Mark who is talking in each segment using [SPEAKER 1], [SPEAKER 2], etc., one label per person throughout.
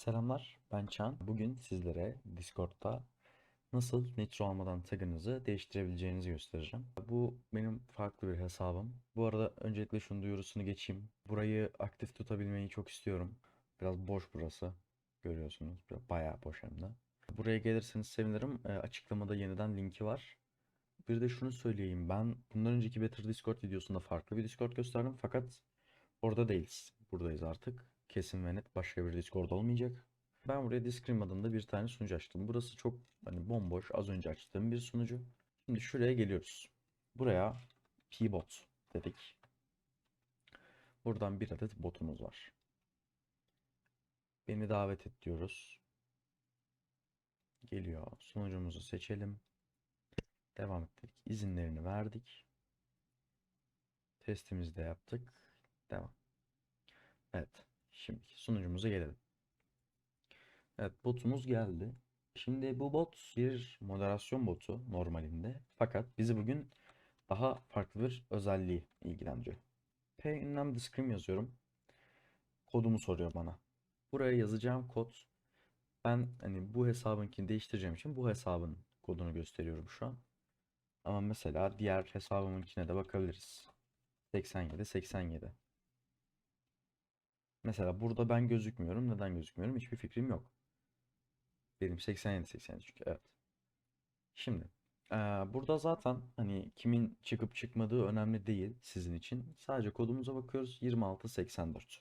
[SPEAKER 1] Selamlar, ben Çağan. Bugün sizlere Discord'da nasıl nitro almadan tagınızı değiştirebileceğinizi göstereceğim. Bu benim farklı bir hesabım. Bu arada öncelikle şunu duyurusunu geçeyim. Burayı aktif tutabilmeyi çok istiyorum. Biraz boş burası. Görüyorsunuz. Bayağı boş hem de. Buraya gelirseniz sevinirim. E, açıklamada yeniden linki var. Bir de şunu söyleyeyim. Ben bundan önceki Better Discord videosunda farklı bir Discord gösterdim. Fakat orada değiliz. Buradayız artık. Kesin ve net başka bir Discord olmayacak. Ben buraya Discrim adında bir tane sunucu açtım. Burası çok hani bomboş az önce açtığım bir sunucu. Şimdi şuraya geliyoruz. Buraya Pbot dedik. Buradan bir adet botumuz var. Beni davet et diyoruz. Geliyor. Sunucumuzu seçelim. Devam ettik. İzinlerini verdik. Testimizi de yaptık. Devam. Evet. Şimdi sunucumuza gelelim. Evet botumuz geldi. Şimdi bu bot bir moderasyon botu normalinde. Fakat bizi bugün daha farklı bir özelliği ilgilendiriyor. P discrim yazıyorum. Kodumu soruyor bana. Buraya yazacağım kod ben hani bu hesabınkini değiştireceğim için bu hesabın kodunu gösteriyorum şu an. Ama mesela diğer hesabımınkine de bakabiliriz. 87 87. Mesela burada ben gözükmüyorum. Neden gözükmüyorum? Hiçbir fikrim yok. Benim 87 87 çünkü evet. Şimdi burada zaten hani kimin çıkıp çıkmadığı önemli değil sizin için. Sadece kodumuza bakıyoruz. 26 84.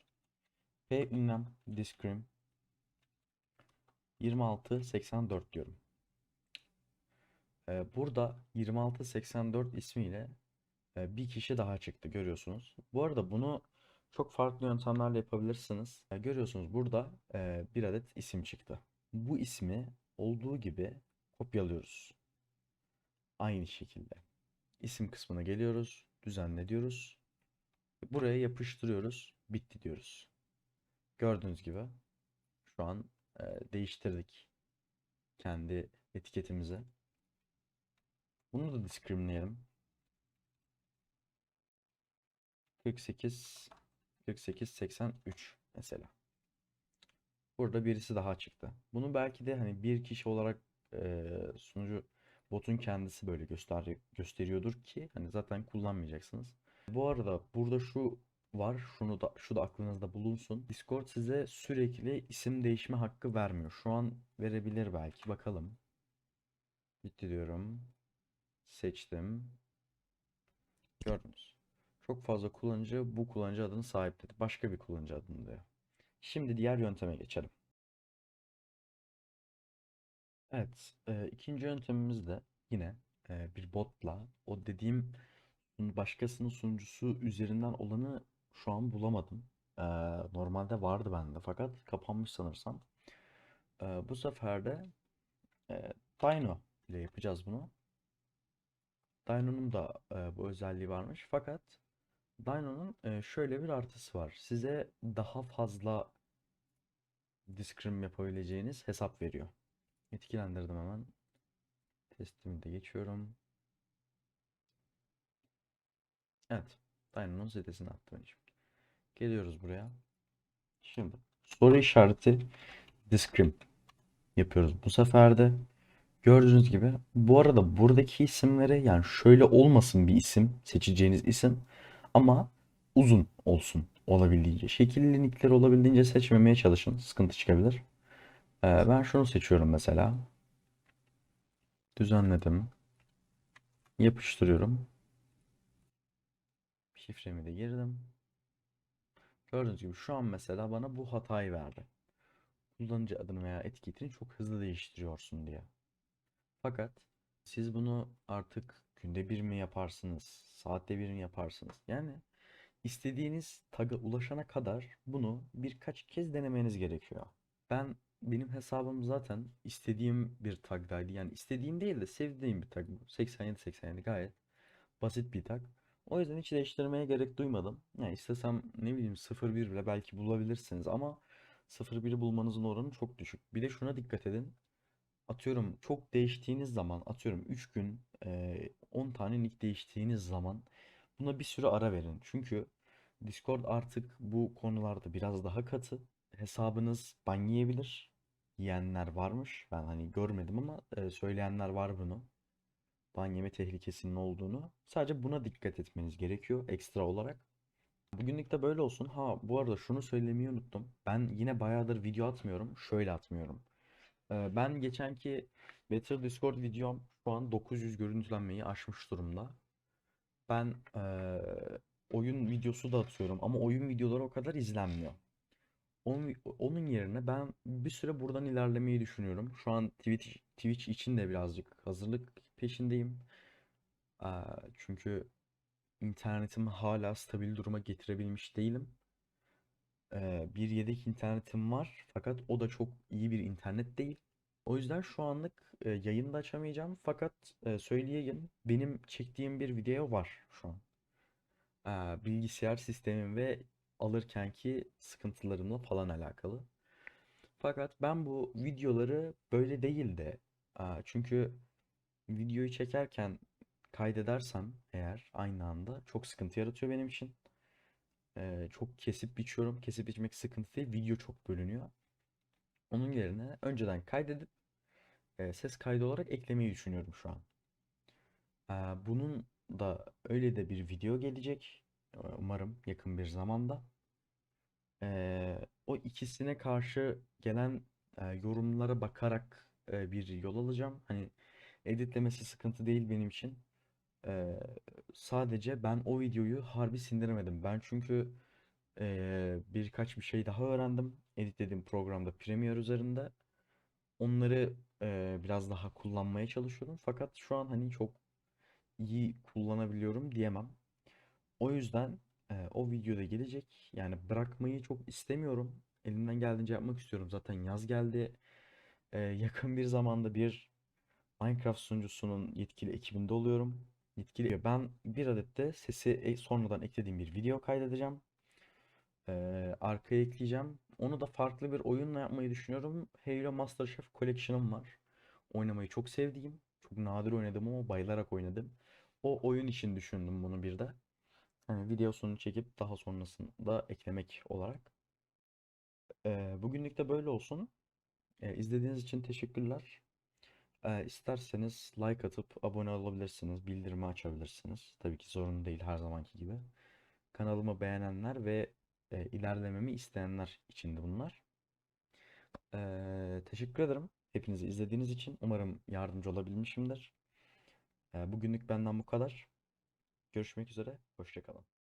[SPEAKER 1] P ünlem discrim 26 84 diyorum. Eee, burada 26 84 ismiyle bir kişi daha çıktı görüyorsunuz. Bu arada bunu çok farklı yöntemlerle yapabilirsiniz. Görüyorsunuz burada bir adet isim çıktı. Bu ismi olduğu gibi kopyalıyoruz. Aynı şekilde. İsim kısmına geliyoruz. Düzenle diyoruz. Buraya yapıştırıyoruz. Bitti diyoruz. Gördüğünüz gibi şu an değiştirdik kendi etiketimizi. Bunu da discriminleyelim. 48 48 83 mesela. Burada birisi daha çıktı. Bunu belki de hani bir kişi olarak e, sunucu botun kendisi böyle göster gösteriyordur ki hani zaten kullanmayacaksınız. Bu arada burada şu var. Şunu da şu da aklınızda bulunsun. Discord size sürekli isim değişme hakkı vermiyor. Şu an verebilir belki. Bakalım. Bitti diyorum. Seçtim. Gördünüz. Çok fazla kullanıcı bu kullanıcı adını sahipledi. Başka bir kullanıcı adını diyor. Şimdi diğer yönteme geçelim. Evet, e, ikinci yöntemimiz de yine e, bir botla o dediğim başkasının sunucusu üzerinden olanı şu an bulamadım. E, normalde vardı bende fakat kapanmış sanırsam. E, bu sefer de e, Dino ile yapacağız bunu. Dino'nun da e, bu özelliği varmış fakat Dino'nun şöyle bir artısı var. Size daha fazla discrim yapabileceğiniz hesap veriyor. Etkilendirdim hemen. Testimi de geçiyorum. Evet. Dino'nun sitesini attı beni şimdi. Geliyoruz buraya. Şimdi soru işareti discrim yapıyoruz. Bu sefer de gördüğünüz gibi bu arada buradaki isimleri yani şöyle olmasın bir isim seçeceğiniz isim ama uzun olsun olabildiğince. Şekilli nickleri olabildiğince seçmemeye çalışın. Sıkıntı çıkabilir. Ee, ben şunu seçiyorum mesela. Düzenledim. Yapıştırıyorum. Şifremi de girdim. Gördüğünüz gibi şu an mesela bana bu hatayı verdi. Kullanıcı adını veya etiketini çok hızlı değiştiriyorsun diye. Fakat siz bunu artık günde bir mi yaparsınız, saatte bir mi yaparsınız? Yani istediğiniz tag'a ulaşana kadar bunu birkaç kez denemeniz gerekiyor. Ben benim hesabım zaten istediğim bir tag'daydı. Yani istediğim değil de sevdiğim bir tag. 87 87 gayet basit bir tag. O yüzden hiç değiştirmeye gerek duymadım. Yani istesem ne bileyim 01 bile belki bulabilirsiniz ama 01'i bulmanızın oranı çok düşük. Bir de şuna dikkat edin. Atıyorum çok değiştiğiniz zaman atıyorum 3 gün 10 tane nick değiştiğiniz zaman buna bir süre ara verin. Çünkü Discord artık bu konularda biraz daha katı. hesabınız ban yiyebilir. Yiyenler varmış. Ben hani görmedim ama e, söyleyenler var bunu. Ban yeme tehlikesinin olduğunu. Sadece buna dikkat etmeniz gerekiyor ekstra olarak. Bugünlük de böyle olsun. Ha bu arada şunu söylemeyi unuttum. Ben yine bayağıdır video atmıyorum. Şöyle atmıyorum. Ee, ben geçenki Better Discord videom şu an 900 görüntülenmeyi aşmış durumda. Ben eee, oyun videosu da atıyorum ama oyun videoları o kadar izlenmiyor. Onun, onun yerine ben bir süre buradan ilerlemeyi düşünüyorum. Şu an Twitch, Twitch için de birazcık hazırlık peşindeyim. Eee, çünkü internetimi hala stabil duruma getirebilmiş değilim. Eee, bir yedek internetim var fakat o da çok iyi bir internet değil. O yüzden şu anlık e, yayın da açamayacağım fakat e, söyleyeyim benim çektiğim bir video var şu an. Eee, bilgisayar sistemim ve alırkenki sıkıntılarımla falan alakalı. Fakat ben bu videoları böyle değil de eee, çünkü videoyu çekerken kaydedersem eğer aynı anda çok sıkıntı yaratıyor benim için. Eee, çok kesip biçiyorum. Kesip biçmek sıkıntı değil. Video çok bölünüyor. Onun yerine önceden kaydedip e, ses kaydı olarak eklemeyi düşünüyorum şu an. Ee, bunun da öyle de bir video gelecek. Ee, Umarım yakın bir zamanda. Ee, o ikisine karşı gelen e, yorumlara bakarak e, bir yol alacağım. Hani editlemesi sıkıntı değil benim için. Ee, sadece ben o videoyu harbi sindiremedim. Ben çünkü e, birkaç bir şey daha öğrendim. Editlediğim programda Premiere üzerinde. Onları e, biraz daha kullanmaya çalışıyorum. Fakat şu an hani çok iyi kullanabiliyorum diyemem. O yüzden e, o videoda gelecek. Yani bırakmayı çok istemiyorum. Elimden geldiğince yapmak istiyorum. Zaten yaz geldi. E, yakın bir zamanda bir Minecraft sunucusunun yetkili ekibinde oluyorum. Yetkili ben bir adet de sesi e- sonradan eklediğim bir video kaydedeceğim. Ee, arkaya ekleyeceğim. Onu da farklı bir oyunla yapmayı düşünüyorum. Halo MasterChef Collection'ım var. Oynamayı çok sevdiğim, çok nadir oynadım ama bayılarak oynadım. O oyun için düşündüm bunu bir de. Hani videosunu çekip daha sonrasında eklemek olarak. Ee, bugünlük de böyle olsun. Ee, izlediğiniz için teşekkürler. Ee, isterseniz like atıp abone olabilirsiniz, bildirimi açabilirsiniz. Tabii ki zorunlu değil her zamanki gibi. Kanalımı beğenenler ve e, ilerlememi isteyenler içindi bunlar. Ee, teşekkür ederim hepinizi izlediğiniz için. Umarım yardımcı olabilmişimdir. Ee, bugünlük benden bu kadar. Görüşmek üzere. Hoşça kalın.